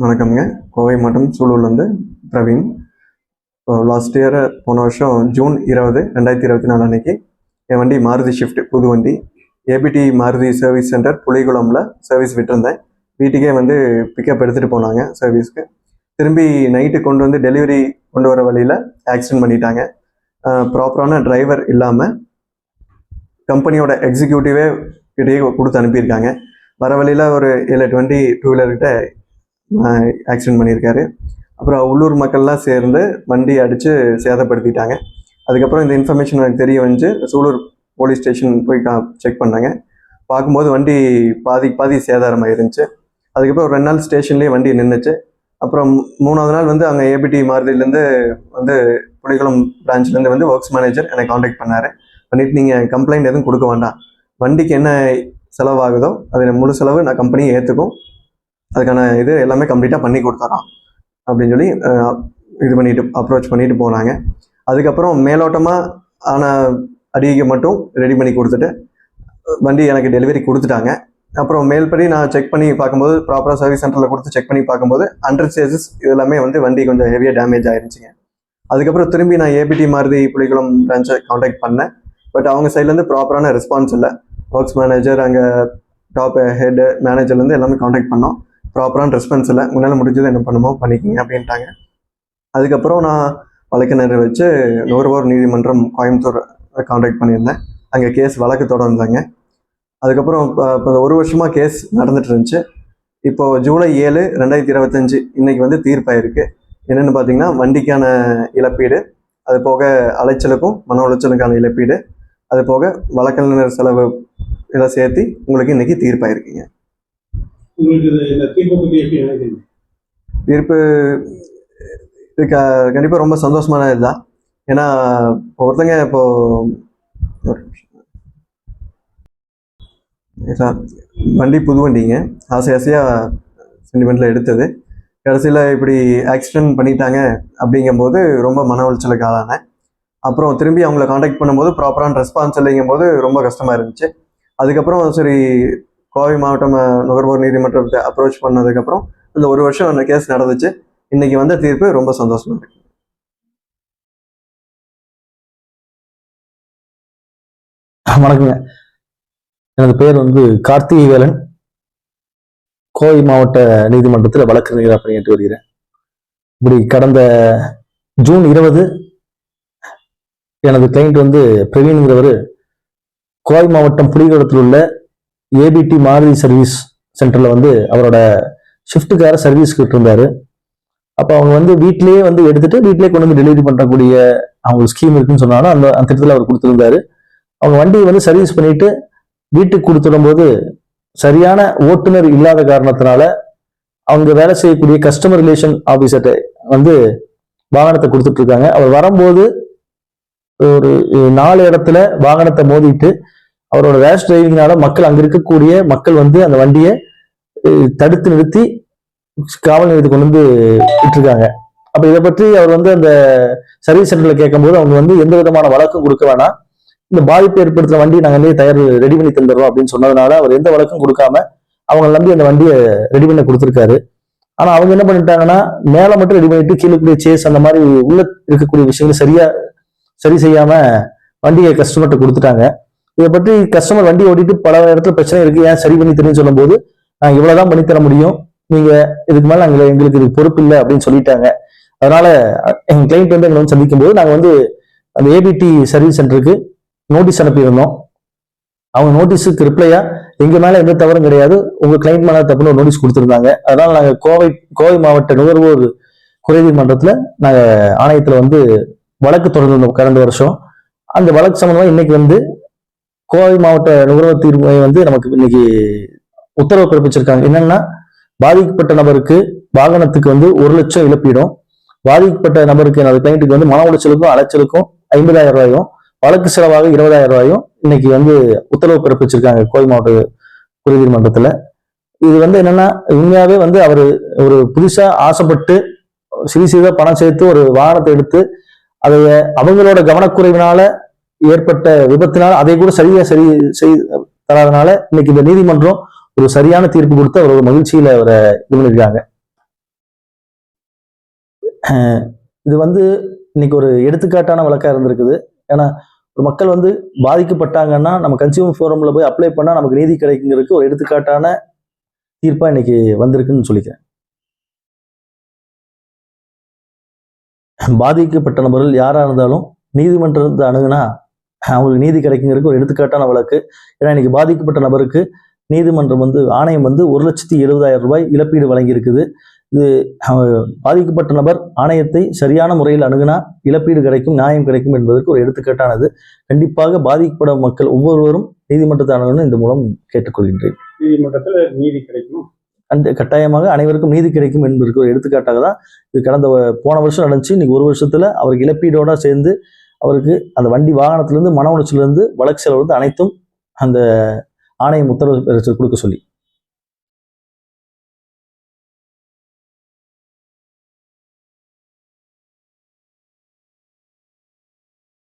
வணக்கம்ங்க. கோவை மாவட்டம் சூலூர்லேருந்து பிரவீன். இப்போ லாஸ்ட் இயர் போன வருஷம் ஜூன் இருபது ரெண்டாயிரத்தி இருபத்தி நாலு அன்னைக்கு என் வண்டி மாருதி ஷிஃப்ட் புது வண்டி. ஏபிடி மாருதி சர்வீஸ் சென்டர் புலிகுளம்ல சர்வீஸ் விட்டுருந்தேன். வீட்டுக்கே வந்து பிக்கப் எடுத்துகிட்டு போனாங்க சர்வீஸ்க்கு திரும்பி நைட்டு கொண்டு வந்து டெலிவரி கொண்டு வர வழியில் ஆக்சிடென்ட் பண்ணிட்டாங்க. ப்ராப்பரான டிரைவர் இல்லாமல் கம்பெனியோட எக்ஸிக்யூட்டிவே கிட்டேயே கொடுத்து அனுப்பியிருக்காங்க. வர வழியில் ஒரு ஏழு எட்டு வண்டி டூ வீலர்கிட்ட ஆக்சிடென்ட் பண்ணியிருக்காரு. அப்புறம் உள்ளூர் மக்கள்லாம் சேர்ந்து வண்டி அடித்து சேதப்படுத்திட்டாங்க. அதுக்கப்புறம் இந்த இன்ஃபர்மேஷன் எனக்கு தெரிய வந்து சூலூர் போலீஸ் ஸ்டேஷன் போய் கா செக் பண்ணாங்க. பார்க்கும்போது வண்டி பாதி பாதி சேதாரமாக இருந்துச்சு அதுக்கப்புறம் ஒரு ரெண்டு நாள் ஸ்டேஷன்லேயே வண்டி நின்றுச்சு அப்புறம் மூணாவது நாள் வந்து அங்கே ஏபிடி மாருதிலேருந்து வந்து புலிகுளம் பிரான்ச்லேருந்து வந்து ஒர்க்ஸ் மேனேஜர் என்னை காண்டாக்ட் பண்ணார். பண்ணிட்டு நீங்கள் கம்ப்ளைண்ட் எதுவும் கொடுக்க வேண்டாம். வண்டிக்கு என்ன செலவாகுதோ அதில் முழு செலவு நான் கம்பெனியை ஏற்றுக்கும் அதுக்கான இது எல்லாமே கம்ப்ளீட்டாக பண்ணி கொடுத்துறோம் அப்படின்னு சொல்லி இது பண்ணிட்டு அப்ரோச் பண்ணிட்டு போனாங்க. அதுக்கப்புறம் மேலோட்டமாக ஆன அடியை மட்டும் ரெடி பண்ணி கொடுத்துட்டு வண்டி எனக்கு டெலிவரி கொடுத்துட்டாங்க. அப்புறம் மேல்படி நான் செக் பண்ணி பார்க்கும்போது ப்ராப்பராக சர்வீஸ் சென்டரில் கொடுத்து செக் பண்ணி பார்க்கும்போது அண்டர் சேசஸ் எல்லாமே வந்து வண்டி கொஞ்சம் ஹெவியாக டேமேஜ் ஆயிருச்சுங்க. அதுக்கப்புறம் திரும்பி நான் ஏபிடி மாருதி புலிகுளம் பிரான்ச்சை காண்டாக்ட் பண்ணேன். பட் அவங்க சைட்லேருந்து ப்ராப்பரான ரெஸ்பான்ஸ் இல்லை. ஒர்க்ஸ் மேனேஜர் அங்கே டாப் ஹெட் மேனேஜர்லேருந்து எல்லாமே காண்டாக்ட் பண்ணோம். ப்ராப்பரான ரெஸ்பான்ஸ் இல்லை உங்களால் முடிஞ்சது என்ன பண்ணுமோ பண்ணிக்கிங்க அப்படின்ட்டாங்க. அதுக்கப்புறம் நான் வழக்கினர் வச்சு நுகர்வோர் நீதிமன்றம் கோயம்புத்தூர் காண்டாக்ட் பண்ணியிருந்தேன். அங்கே கேஸ் வழக்கு தொடர்ந்தாங்க. அதுக்கப்புறம் இப்போ ஒரு வருஷமாக கேஸ் நடந்துட்டு இருந்துச்சு. இப்போ ஜூலை ஏழு ரெண்டாயிரத்தி இருபத்தஞ்சு இன்னைக்கு வந்து தீர்ப்பாயிருக்கு. என்னென்னு பார்த்தீங்கன்னா வண்டிக்கான இழப்பீடு அது போக அலைச்சலுக்கும் மன உளைச்சலுக்கான இழப்பீடு அது போக வழக்கறிஞர் செலவு இதை சேர்த்து உங்களுக்கு இன்னைக்கு தீர்ப்பாயிருக்குங்க. உங்களுக்கு இந்த தீர்ப்பை எப்படி நினைக்கிறீங்க? தீர்ப்பு இது க- கண்டிப்பா ரொம்ப சந்தோஷமான இதுதான் ஏன்னா இப்போ ஒருத்தங்க இப்போ சார் வண்டி புது வண்டிங்க. ஆசை ஆசையாக சென்டிமெண்ட்டில் எடுத்தது. கடைசியில் இப்படி ஆக்சிடென்ட் பண்ணிட்டாங்க அப்படிங்கும்போது ரொம்ப மன உளைச்சலுக்கு ஆளானேன். அப்புறம் திரும்பி அவங்கள காண்டாக்ட் பண்ணும்போது ப்ராப்பரான ரெஸ்பான்ஸ் இல்லைங்கும் போது ரொம்ப கஷ்டமாக இருந்துச்சு. அதுக்கப்புறம் சரி கோவை மாவட்டம் நுகர்வோர் நீதிமன்றத்தை அப்ரோச் பண்ணதுக்கப்புறம் இந்த ஒரு வருஷம் அந்த கேஸ் நடந்துச்சு. இன்னைக்கு வந்த தீர்ப்பு ரொம்ப சந்தோஷமா இருக்கு. வணக்கங்க. எனது பேர் வந்து கார்த்திகேலன் கோவை மாவட்ட நீதிமன்றத்தில் வழக்கறிஞராக பணியாற்றி வருகிறேன். இப்படி கடந்த ஜூன் இருபது எனது கிளைண்ட் வந்து பிரவீன்கிறவர் கோவை மாவட்டம் புலிகுளத்தில் உள்ள ஏபிடி மாருதி சர்வீஸ் சென்டரில் வந்து அவரோட ஷிஃப்ட்டுக்கார சர்வீஸ்க்கு இருந்தாரு அப்போ அவங்க வந்து வீட்டிலேயே வந்து எடுத்துட்டு வீட்டிலேயே கொண்டு வந்து டெலிவரி பண்ணக்கூடிய அவங்க ஸ்கீம் இருக்குன்னு சொன்னாலும் அந்த அந்த திட்டத்தில் அவர் கொடுத்துருந்தாரு. அவங்க வண்டியை வந்து சர்வீஸ் பண்ணிட்டு வீட்டுக்கு கொடுத்துடும் போது சரியான ஓட்டுநர் இல்லாத காரணத்தினால அவங்க வேலை செய்யக்கூடிய கஸ்டமர் ரிலேஷன் ஆஃபீஸர்கிட்ட வந்து வாகனத்தை கொடுத்துட்டு இருக்காங்க. அவர் வரும்போது ஒரு நாலு இடத்துல வாகனத்தை மோதிட்டு அவரோட ரேஷ் டிரைவிங்னால மக்கள் அங்க இருக்கக்கூடிய மக்கள் வந்து அந்த வண்டியை தடுத்து நிறுத்தி காவல் நிலையத்துக்கு கொண்டு வந்து விட்டுருக்காங்க. அப்ப இதை பற்றி அவர் வந்து அந்த சர்வீஸ் சென்டர்ல கேட்கும்போது அவங்க வந்து எந்த விதமான வழக்கம் கொடுக்க வேணாம். இந்த பாதிப்பு ஏற்படுத்துற வண்டி நாங்க வந்து தயார் ரெடி பண்ணி தந்துடுறோம் அப்படின்னு சொன்னதுனால அவர் எந்த வழக்கும் கொடுக்காம அவங்க நம்பி அந்த வண்டியை ரெடி பண்ண கொடுத்துருக்காரு. ஆனா அவங்க என்ன பண்ணிட்டாங்கன்னா மேல மட்டும் ரெடி பண்ணிட்டு கீழே சேஸ் அந்த மாதிரி உள்ள இருக்கக்கூடிய விஷயங்களை சரியா சரி செய்யாம வண்டியை கஸ்டமர்கிட்ட கொடுத்துட்டாங்க. இதை பற்றி கஸ்டமர் வண்டி ஓட்டிட்டு பல இடத்துல பிரச்சனை இருக்கு. ஏன் சரி பண்ணி தெரியும் சொல்லும்போது நாங்கள் இவ்வளவுதான் பண்ணி தர முடியும். நீங்க இதுக்கு மேல நாங்கள் எங்களுக்கு இது பொறுப்பு இல்லை அப்படின்னு சொல்லிட்டாங்க. அதனால எங்க கிளைண்ட் வந்து எங்களை வந்து சந்திக்கும் போது நாங்கள் வந்து அந்த ஏபிடி சர்வீஸ் சென்டருக்கு நோட்டீஸ் அனுப்பியிருந்தோம். அவங்க நோட்டீஸுக்கு ரிப்ளையா எங்க மேல எந்த தவறும் கிடையாது. உங்க கிளைண்ட் மேல தப்புன்னு ஒரு நோட்டீஸ் கொடுத்துருந்தாங்க. அதனால நாங்க கோவை கோவை மாவட்ட நுகர்வோர் குறைநீதிமன்றத்துல நாங்க ஆணையத்துல வந்து வழக்கு தொடர்ந்து கடந்த வருஷம். அந்த வழக்கு சம்பந்தமா இன்னைக்கு வந்து கோவை மாவட்ட நுகர்வோர் தீர்வை வந்து நமக்கு இன்னைக்கு உத்தரவு பிறப்பிச்சிருக்காங்க. என்னன்னா பாதிக்கப்பட்ட நபருக்கு வாகனத்துக்கு வந்து ஒரு லட்சம் இழப்பீடும். பாதிக்கப்பட்ட நபருக்கு எனது கிளைண்ட்டுக்கு வந்து மன உளைச்சலுக்கும் அலைச்சலுக்கும் ஐம்பதாயிரம் ரூபாயும் வழக்கு செலவாக இருபதாயிரம் ரூபாயும் இன்னைக்கு வந்து உத்தரவு பிறப்பிச்சிருக்காங்க கோவை மாவட்ட உயர்நீதிமன்றத்துல இது வந்து என்னன்னா உண்மையாவே வந்து அவர் ஒரு புதுசா ஆசைப்பட்டு சிறு சிறிதாக பணம் சேர்த்து ஒரு வாகனத்தை எடுத்து அதை அவங்களோட கவனக்குறைவினால ஏற்பட்ட விபத்தினால் அதை கூட சரியா சரி செய் தராதனால இன்னைக்கு இந்த நீதிமன்றம் ஒரு சரியான தீர்ப்பு கொடுத்து அவர் ஒரு மகிழ்ச்சியில அவரை இது பண்ணியிருக்காங்க. இது வந்து இன்னைக்கு ஒரு எடுத்துக்காட்டான வழக்காக இருந்திருக்குது. ஏன்னா ஒரு மக்கள் வந்து பாதிக்கப்பட்டாங்கன்னா நம்ம கன்சியூமர் ஃபோரம்ல போய் அப்ளை பண்ணால் நமக்கு நீதி கிடைக்குங்கிறதுக்கு ஒரு எடுத்துக்காட்டான தீர்ப்பாக இன்னைக்கு வந்திருக்குன்னு சொல்லிக்கிறேன். பாதிக்கப்பட்ட நபர்கள் யாராக இருந்தாலும் நீதிமன்றத்தை அணுகுனா அவங்களுக்கு நீதி கிடைக்குங்கிறதுக்கு ஒரு எடுத்துக்காட்டான வழக்கு. ஏன்னா இன்னைக்கு பாதிக்கப்பட்ட நபருக்கு நீதிமன்றம் வந்து ஆணையம் வந்து ஒரு லட்சத்தி எழுபதாயிரம் ரூபாய் இழப்பீடு வழங்கியிருக்குது. இது பாதிக்கப்பட்ட நபர் ஆணையத்தை சரியான முறையில் அணுகுனா இழப்பீடு கிடைக்கும் நியாயம் கிடைக்கும் என்பதற்கு ஒரு எடுத்துக்காட்டானது. கண்டிப்பாக பாதிக்கப்படும் மக்கள் ஒவ்வொருவரும் நீதிமன்றத்தை அணுகணும் இந்த மூலம் கேட்டுக்கொள்கின்றேன். நீதிமன்றத்துல நீதி கிடைக்கும் அந்த கட்டாயமாக அனைவருக்கும் நீதி கிடைக்கும் என்பதற்கு ஒரு எடுத்துக்காட்டாக தான் இது கடந்த போன வருஷம் நடந்துச்சு. இன்னைக்கு ஒரு வருஷத்துல அவருக்கு இழப்பீடோட சேர்ந்து அவருக்கு அந்த வண்டி வாகனத்திலேருந்து மன உணர்ச்சியிலேருந்து வழக்கு செலவு அனைத்தும் அந்த ஆணையம் உத்தரவு கொடுக்க சொல்லி.